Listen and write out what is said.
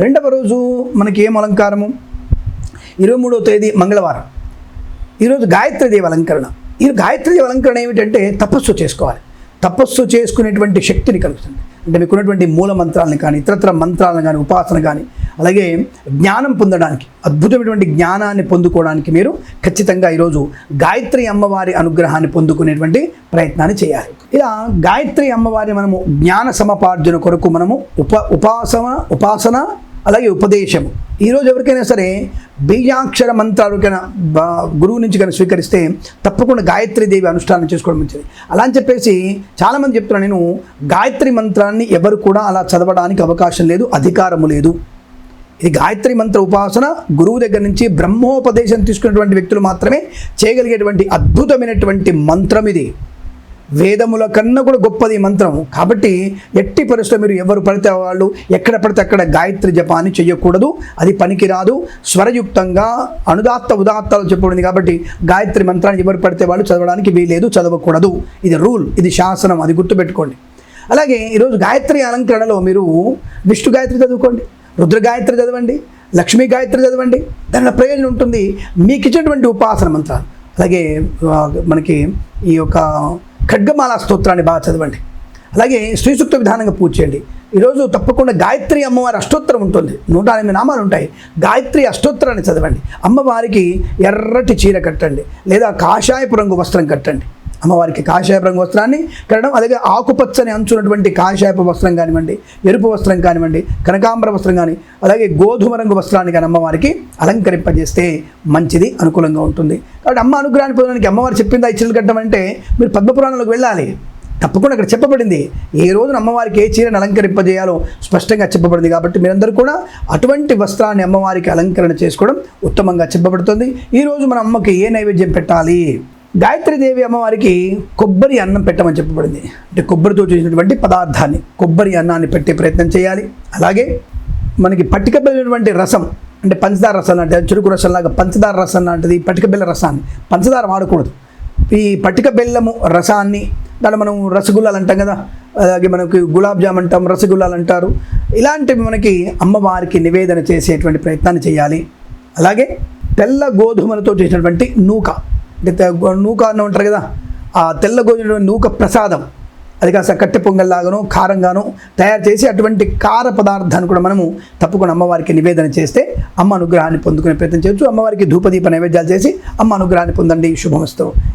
రెండవ రోజు మనకి ఏం అలంకారము? ఇరవై మూడవ తేదీ మంగళవారం. ఈరోజు గాయత్రీదేవి అలంకరణ. ఈ గాయత్రీదేవి అలంకరణ ఏమిటంటే తపస్సు చేసుకోవాలి. తపస్సు చేసుకునేటువంటి శక్తిని కలుగుతుంది. అంటే మీకున్నటువంటి మూల మంత్రాలను కానీ ఇతరత్ర మంత్రాలను కానీ ఉపాసన కానీ అలాగే జ్ఞానం పొందడానికి అద్భుతమైనటువంటి జ్ఞానాన్ని పొందుకోవడానికి మీరు ఖచ్చితంగా ఈరోజు గాయత్రి అమ్మవారి అనుగ్రహాన్ని పొందుకునేటువంటి ప్రయత్నాన్ని చేయాలి. ఇలా గాయత్రి అమ్మవారి మనము జ్ఞాన సమపార్జన కొరకు మనము ఉప ఉపాసన ఉపాసన అలాగే ఉపదేశము. ఈరోజు ఎవరికైనా సరే బీజాక్షర మంత్రాలు కన్నా గురువు నుంచి కానీ స్వీకరిస్తే తప్పకుండా గాయత్రి దేవి అనుష్ఠానం చేసుకోవడం మంచిది. అలా అని చెప్పేసి చాలామంది చెప్తున్నాను నేను గాయత్రి మంత్రాన్ని ఎవరు కూడా అలా చదవడానికి అవకాశం లేదు అధికారము లేదు. ఇది గాయత్రి మంత్ర ఉపాసన గురువు దగ్గర నుంచి బ్రహ్మోపదేశం తీసుకున్నటువంటి వ్యక్తులు మాత్రమే చేయగలిగేటువంటి అద్భుతమైనటువంటి మంత్రం ఇది. వేదముల కన్నా కూడా గొప్పది మంత్రం. కాబట్టి ఎట్టి పరిస్థితుల్లో మీరు ఎవరు పడితే వాళ్ళు ఎక్కడ పడితే అక్కడ గాయత్రి జపాన్ని చేయకూడదు అది పనికిరాదు. స్వరయుక్తంగా అనుదాత్త ఉదాత్తాలు చెప్పబడింది కాబట్టి గాయత్రి మంత్రాన్ని ఎవరు పడితే వాళ్ళు చదవడానికి వీలేదు చదవకూడదు. ఇది రూల్ ఇది శాసనం అది గుర్తుపెట్టుకోండి. అలాగే ఈరోజు గాయత్రి అలంకరణలో మీరు విష్ణు గాయత్రి చదువుకోండి రుద్ర గాయత్రి చదవండి లక్ష్మీ గాయత్రి చదవండి. దానిలో ప్రయోజనం ఉంటుంది. మీకు ఇచ్చినటువంటి ఉపాసన మంత్రాలు. అలాగే మనకి ఈ యొక్క ఖడ్గమాల స్తోత్రాన్ని బాగా చదవండి. అలాగే శ్రీసూక్త విధానంగా పూజ చేయండి. ఈరోజు తప్పకుండా గాయత్రి అమ్మవారి అష్టోత్తరం ఉంటుంది. నూట ఎనిమిది నామాలు ఉంటాయి. గాయత్రి అష్టోత్తరాన్ని చదవండి. అమ్మవారికి ఎర్రటి చీర కట్టండి. లేదా కాషాయపు రంగు వస్త్రం కట్టండి. అమ్మవారికి కాషాయపు రంగు వస్త్రాన్ని కట్టడం అలాగే ఆకుపచ్చని అంచున్నటువంటి కాషాయపు వస్త్రం కానివ్వండి ఎరుపు వస్త్రం కానివ్వండి కనకాంబర వస్త్రం కానీ అలాగే గోధుమ రంగు వస్త్రాన్ని కానీ అమ్మవారికి అలంకరింపజేస్తే మంచిది అనుకూలంగా ఉంటుంది. కాబట్టి అమ్మ అనుగ్రహాన్ని పొందడానికి అమ్మవారు చెప్పిందా ఈ చీరలు కట్టడం అంటే మీరు పద్మపురాణంలోకి వెళ్ళాలి. తప్పకుండా అక్కడ చెప్పబడింది. ఏ రోజున అమ్మవారికి ఏ చీరను అలంకరింపజేయాలో స్పష్టంగా చెప్పబడింది కాబట్టి మీరందరూ కూడా అటువంటి వస్త్రాన్ని అమ్మవారికి అలంకరణ చేసుకోవడం ఉత్తమంగా చెప్పబడుతుంది. ఈరోజు మన అమ్మకి ఏ నైవేద్యం పెట్టాలి? గాయత్రీదేవి అమ్మవారికి కొబ్బరి అన్నం పెట్టమని చెప్పబడింది. అంటే కొబ్బరితో చేసినటువంటి పదార్థాన్ని కొబ్బరి అన్నాన్ని పెట్టే ప్రయత్నం చేయాలి. అలాగే మనకి పట్టిక బెల్లటువంటి రసం అంటే పంచదార రసం లాంటిది చెరుకు రసం లాగా పంచదార రసం లాంటిది పట్టిక బెల్ల రసాన్ని పంచదార వాడకూడదు. ఈ పట్టిక బెల్లము రసాన్ని దాన్ని మనం రసగుల్లాలు అంటాం కదా అలాగే మనకి గులాబ్ జామ్ అంటాం రసగుల్లాలు అంటారు. ఇలాంటివి మనకి అమ్మవారికి నివేదన చేసేటువంటి ప్రయత్నాన్ని చేయాలి. అలాగే తెల్ల గోధుమలతో చేసినటువంటి నూక అంటే నూక అన్న ఉంటారు కదా ఆ తెల్ల నూక ప్రసాదం. అది కాస్త కట్టె పొంగల్లాగానో కారంగానో తయారు చేసి అటువంటి కార పదార్థాన్ని కూడా మనము తప్పకుండా అమ్మవారికి నివేదన చేస్తే అమ్మ అనుగ్రహాన్ని పొందుకునే ప్రయత్నం చేయొచ్చు. అమ్మవారికి ధూపదీప నైవేద్యాలు చేసి అమ్మ అనుగ్రహాన్ని పొందండి. శుభమస్తు.